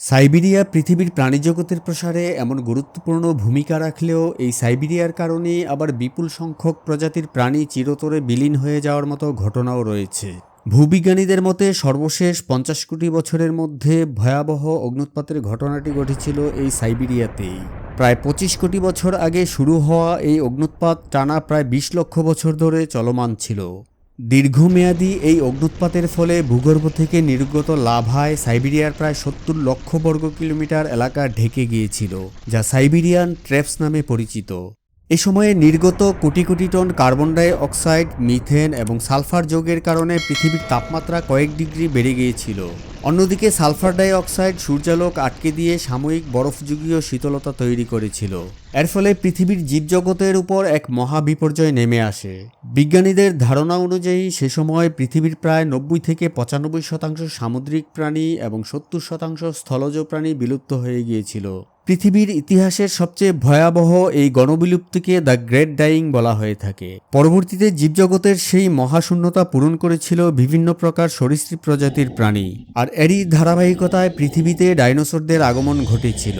Siberia পৃথিবীর প্রাণীজগতের প্রসারে এমন গুরুত্বপূর্ণ ভূমিকা রাখলেও এই সাইবেরিয়ার কারণে আবার বিপুল সংখ্যক প্রজাতির প্রাণী চিরতরে বিলীন হয়ে যাওয়ার মতো ঘটনাও রয়েছে। ভূবিজ্ঞানীদের মতে সর্বশেষ পঞ্চাশ কোটি বছরের মধ্যে ভয়াবহ অগ্নুৎপাতের ঘটনাটি ঘটেছিল এই সাইবেরিয়াতেই। প্রায় পঁচিশ কোটি বছর আগে শুরু হওয়া এই অগ্নুৎপাত টানা প্রায় বিশ লক্ষ বছর ধরে চলমান ছিল। দীর্ঘমেয়াদী এই অগ্নুৎপাতের ফলে ভূগর্ভ থেকে নির্গত লাভায় সাইবেরিয়ার প্রায় সত্তর লক্ষ বর্গ কিলোমিটার এলাকা ঢেকে গিয়েছিল, যা সাইবেরিয়ান ট্রেপস নামে পরিচিত। এ সময়ে নির্গত কোটি কোটি ton carbon dioxide, methane এবং সালফার যোগের কারণে পৃথিবীর তাপমাত্রা কয়েক ডিগ্রি বেড়ে গিয়েছিল। অন্যদিকে সালফার ডাই অক্সাইড সূর্যালোক আটকে দিয়ে সাময়িক বরফযুগীয় শীতলতা তৈরি করেছিল। এর ফলে পৃথিবীর জীবজগতের উপর এক মহা বিপর্যয় নেমে আসে। বিজ্ঞানীদের ধারণা অনুযায়ী সে সময় পৃথিবীর প্রায় নব্বই থেকে পঁচানব্বই শতাংশ সামুদ্রিক প্রাণী এবং সত্তর শতাংশ স্থলজ প্রাণী বিলুপ্ত হয়ে গিয়েছিল। পৃথিবীর ইতিহাসের সবচেয়ে ভয়াবহ এই গণবিলুপ্তিকে দ্য গ্রেট ডাইং বলা হয়ে থাকে। পরবর্তীতে জীবজগতের সেই মহাশূন্যতা পূরণ করেছিল বিভিন্ন প্রকার সরীসৃপ প্রজাতির প্রাণী। আর এরই ধারাবাহিকতায় পৃথিবীতে ডাইনোসরদের আগমন ঘটেছিল।